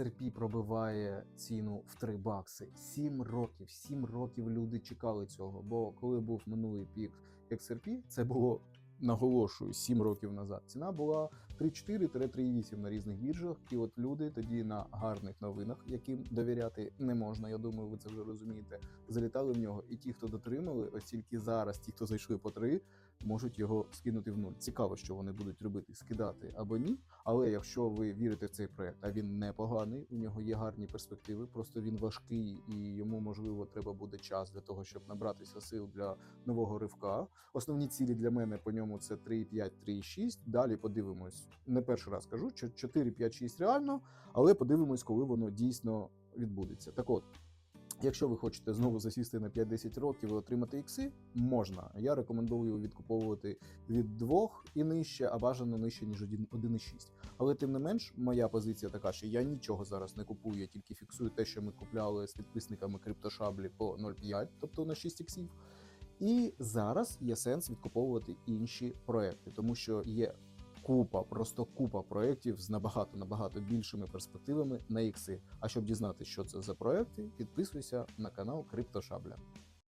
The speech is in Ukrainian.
XRP пробиває ціну в 3 бакси. 7 років, 7 років люди чекали цього. Бо коли був минулий пік XRP, це було. Наголошую, 7 років назад ціна була 3,4-3,8 на різних біржах, і от люди тоді на гарних новинах, яким довіряти не можна. Я думаю, ви це вже розумієте. Залітали в нього, і ті, хто дотримали, ось тільки зараз, ті, хто зайшли по 3, можуть його скинути в нуль. Цікаво, що вони будуть робити, скидати або ні. Але якщо ви вірите в цей проект, а він непоганий, у нього є гарні перспективи, просто він важкий і йому можливо треба буде час для того, щоб набратися сил для нового ривка. Основні цілі для мене по ньому це 3,5, 3,6. Далі подивимось. Не перший раз кажу, що 4, 5, 6 реально, але подивимось, коли воно дійсно відбудеться. Так от. Якщо ви хочете знову засісти на 5-10 років і отримати ікси, можна. Я рекомендую відкуповувати від 2 і нижче, а бажано нижче, ніж 1 1,6. Але тим не менш, моя позиція така, що я нічого зараз не купую, я тільки фіксую те, що ми купляли з підписниками криптошаблі по 0,5, тобто на 6 іксів. І зараз є сенс відкуповувати інші проекти, тому що є купа, просто купа проєктів з набагато набагато більшими перспективами на ікси. А щоб дізнатися, що це за проекти, підписуйся на канал Криптошабля.